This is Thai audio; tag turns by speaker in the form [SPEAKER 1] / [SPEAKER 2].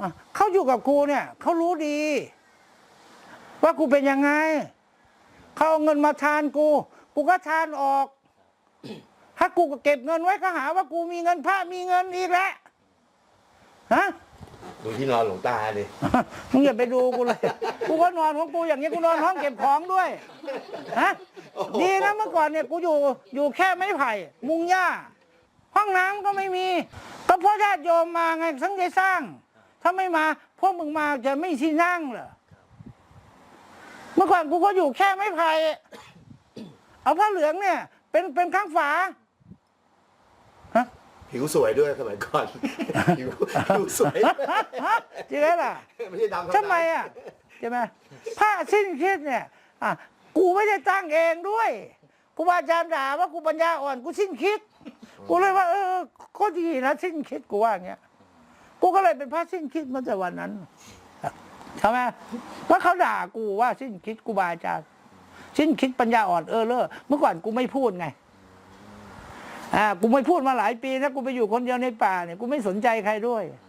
[SPEAKER 1] อะเขาอยู่กับกูเนี่ยเขารู้ดี ว่ากูเป็นยังไงเขาเอาเงินมาทานกู กูก็ทานออก ถ้ากูก็เก็บเงินไว้ก็หาว่ากูมีเงินพระมีเงินอีกแล้วฮะ
[SPEAKER 2] ดูที่นอนหลวงตาดิ
[SPEAKER 1] มึงอย่าไปดูกูเลย กูก็นอนของกูอย่างนี้กูนอนห้องเก็บของด้วยฮะดีนะเมื่อก่อนเนี่ยกูอยู่อยู่แค่ไม้ไผ่ มุงหญ้า ห้องน้ำก็ไม่มี ก็เพราะญาติโยมมาไงทั้งได้สร้าง ถ้าไม่มาพวกมึงมาจะไม่ที่นั่งเหรอเมื่อก่อนกูก็อยู่แค่ไม้ไผ่เอาผ้าเหลืองเนี่ย เป็นเป็นข้างฝาฮะ
[SPEAKER 2] ผิวสวยด้วยสมัยก่อนผิวผิวสวย
[SPEAKER 1] จริงไหมล่ะ
[SPEAKER 2] ไม่ใช่ดำธรรดา
[SPEAKER 1] ทำไมอะใช่ไหมผ้าสิ้นคิดเนี่ยอะกูไม่ได้ตั้งเองด้วยกูบาอาจารย์ด่าว่ากูปัญญาอ่อนกูสิ้นคิด กูเลยว่าเออก็ดีนะสิ้นคิดกูว่าอย่างเงี้ย กูก็เลยเป็นพระสิ้นคิดมาแต่วันนั้นใช่ไหมว่าเขาด่ากูว่าสิ้นคิดกูบาอาจารย์สิ้นคิดปัญญาอ่อนเออเลอเมื่อก่อนกูไม่พูดไงอ่ากูไม่พูดมาหลายปีนะกูไปอยู่คนเดียวในป่าเนี่ยกูไม่สนใจใครด้วย